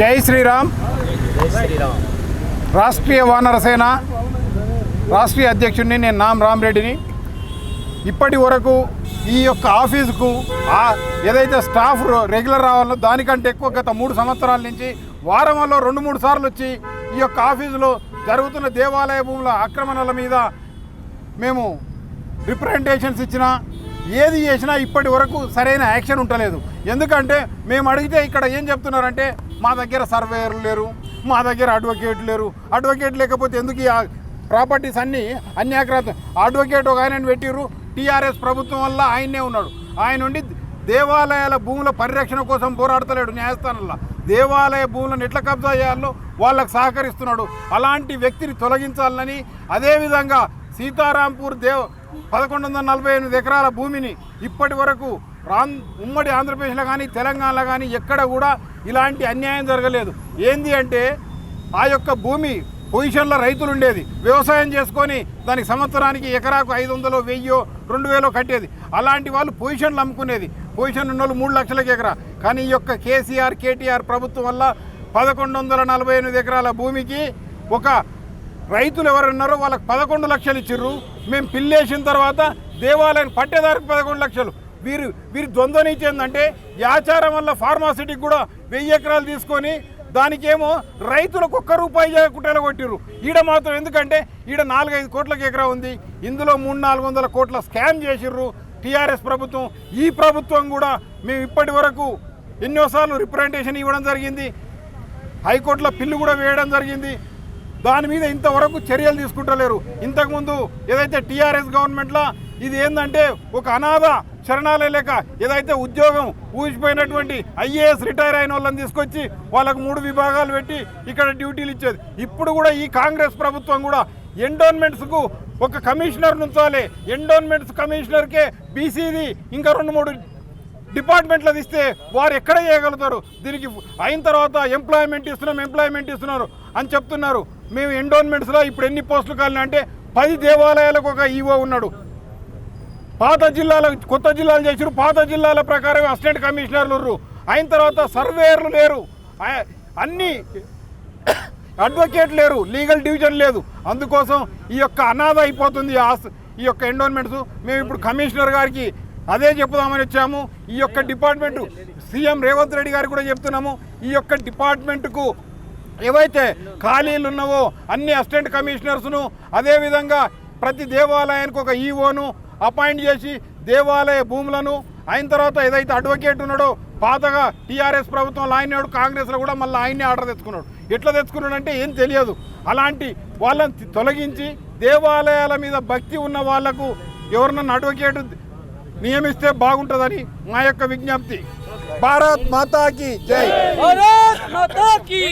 జై శ్రీరామ్. రాష్ట్రీయ వానర సేన రాష్ట్రీయ అధ్యక్షుడిని నేను నామ్ రామ్రెడ్డిని ఇప్పటి వరకు ఈ యొక్క ఆఫీసుకు ఏదైతే స్టాఫ్ రెగ్యులర్ రావాలో దానికంటే ఎక్కువ గత మూడు సంవత్సరాల నుంచి వారంలో రెండు మూడు సార్లు వచ్చి ఈ యొక్క ఆఫీసులో జరుగుతున్న దేవాలయ భూముల ఆక్రమణల మీద మేము రిప్రజెంటేషన్స్ ఇచ్చినా ఏది చేసినా ఇప్పటి వరకు సరైన యాక్షన్ ఉండలేదు. ఎందుకంటే మేము అడిగితే ఇక్కడ ఏం చెప్తున్నారంటే మా దగ్గర సర్వేయర్లు లేరు మా దగ్గర అడ్వకేట్ లేరు. అడ్వకేట్ లేకపోతే ఎందుకు ఈ ప్రాపర్టీస్ అన్నీ అన్యాక్రాంతం? అడ్వకేట్ ఒక ఆయన పెట్టిర్రు. టీఆర్ఎస్ ప్రభుత్వం వల్ల ఆయనే ఉన్నాడు. ఆయన నుండి దేవాలయాల భూముల పరిరక్షణ కోసం పోరాడతలేడు న్యాయస్థానంలో. దేవాలయ భూములను ఎట్లా కబ్జా చేయాలో వాళ్ళకు సహకరిస్తున్నాడు. అలాంటి వ్యక్తిని తొలగించాలని అదేవిధంగా సీతారాంపూర్ దేవ్ పదకొండు వందల నలభై ఎనిమిది ఎకరాల భూమిని ఇప్పటి వరకు ఉమ్మడి ఆంధ్రప్రదేశ్లో కానీ తెలంగాణలో కానీ ఎక్కడ కూడా ఇలాంటి అన్యాయం జరగలేదు. ఏంది అంటే ఆ యొక్క భూమి పొజిషన్లో రైతులు ఉండేది. వ్యవసాయం చేసుకొని దానికి సంవత్సరానికి ఎకరాకు ఐదు వందలు వెయ్యో రెండు వేలో కట్టేది. అలాంటి వాళ్ళు పొజిషన్లు అమ్ముకునేది. పొజిషన్ ఉన్న వాళ్ళు మూడు లక్షలకి ఎకరా. కానీ ఈ యొక్క కేసీఆర్ కేటీఆర్ ప్రభుత్వం వల్ల పదకొండు వందల నలభై ఎనిమిది ఎకరాల భూమికి ఒక రైతులు ఎవరున్నారో వాళ్ళకి పదకొండు లక్షలు ఇచ్చిర్రు. మేము పిల్లేసిన తర్వాత దేవాలయం పట్టేదారికి పదకొండు లక్షలు. వీరు వీరు ద్వంద్వనిచ్చేందంటే ఆచారం వల్ల ఫార్మాసిటీకి కూడా వెయ్యి ఎకరాలు తీసుకొని దానికేమో రైతులకు ఒక్క రూపాయి చేయకుండా కొట్టిరు ఈడ మాత్రం ఎందుకంటే ఈడ నాలుగైదు కోట్లకి ఎకరా ఉంది. ఇందులో మూడు నాలుగు వందల కోట్ల స్కామ్ చేసిర్రు టీఆర్ఎస్ ప్రభుత్వం. ఈ ప్రభుత్వం కూడా మేము ఇప్పటి వరకు ఎన్నోసార్లు రిప్రజెంటేషన్ ఇవ్వడం జరిగింది. హైకోర్టులో పిల్లు కూడా వేయడం జరిగింది. దాని మీద ఇంతవరకు చర్యలు తీసుకుంటలేరు. ఇంతకుముందు ఏదైతే టీఆర్ఎస్ గవర్నమెంట్లో ఇది ఏంటంటే ఒక అనాథ శరణాలయం లేక ఏదైతే ఉద్యోగం ఊసిపోయినటువంటి ఐఏఎస్ రిటైర్ అయిన వాళ్ళని తీసుకొచ్చి వాళ్ళకు మూడు విభాగాలు పెట్టి ఇక్కడ డ్యూటీలు ఇచ్చేది. ఇప్పుడు కూడా ఈ కాంగ్రెస్ ప్రభుత్వం కూడా ఎండోన్మెంట్స్కు ఒక కమిషనర్ నుంచాలి. ఎండోన్మెంట్స్ కమిషనర్కే బీసీది ఇంకా రెండు మూడు డిపార్ట్మెంట్లో ఇస్తే వారు ఎక్కడ చేయగలుగుతారు? దీనికి అయిన తర్వాత ఎంప్లాయ్మెంట్ ఇస్తున్నాం ఎంప్లాయ్మెంట్ ఇస్తున్నారు అని చెప్తున్నారు. మేము ఎండోన్మెంట్స్లో ఇప్పుడు ఎన్ని పోస్టులు కాలినా అంటే పది దేవాలయాలకు ఒక ఈవో ఉన్నాడు. పాత జిల్లాల కొత్త జిల్లాలు చేసారు పాత జిల్లాల ప్రకారం అసిస్టెంట్ కమిషనర్లు అయిన తర్వాత సర్వేయర్లు లేరు. అన్ని అడ్వకేట్ లేరు. లీగల్ డివిజన్ లేదు. అందుకోసం ఈ యొక్క అనాథ అయిపోతుంది ఈ ఈ యొక్క ఎండోన్మెంట్స్. మేము ఇప్పుడు కమిషనర్ గారికి అదే చెప్పుదామని వచ్చాము. ఈ యొక్క డిపార్ట్మెంటు సీఎం రేవంత్ రెడ్డి గారికి కూడా చెప్తున్నాము. ఈ యొక్క డిపార్ట్మెంటుకు ఏవైతే ఖాళీలు ఉన్నావో అన్ని అసిస్టెంట్ కమిషనర్స్ను అదేవిధంగా ప్రతి దేవాలయానికి ఒక ఈవోను అపాయింట్ చేసి దేవాలయ భూములను అయిన తర్వాత ఏదైతే అడ్వకేట్ ఉన్నాడో పాతగా టీఆర్ఎస్ ప్రభుత్వంలో ఆయన కాంగ్రెస్లో కూడా మళ్ళీ ఆయన్నే ఆర్డర్ తెచ్చుకున్నాడు. ఎట్లా తెచ్చుకున్నాడు అంటే ఏం తెలియదు. అలాంటి వాళ్ళని తొలగించి దేవాలయాల మీద భక్తి ఉన్న వాళ్ళకు ఎవరినన్నా అడ్వకేట్ నియమిస్తే బాగుంటుందని మా యొక్క విజ్ఞప్తి. భారత్ మాతాకి జై. భారత్ మాతాకి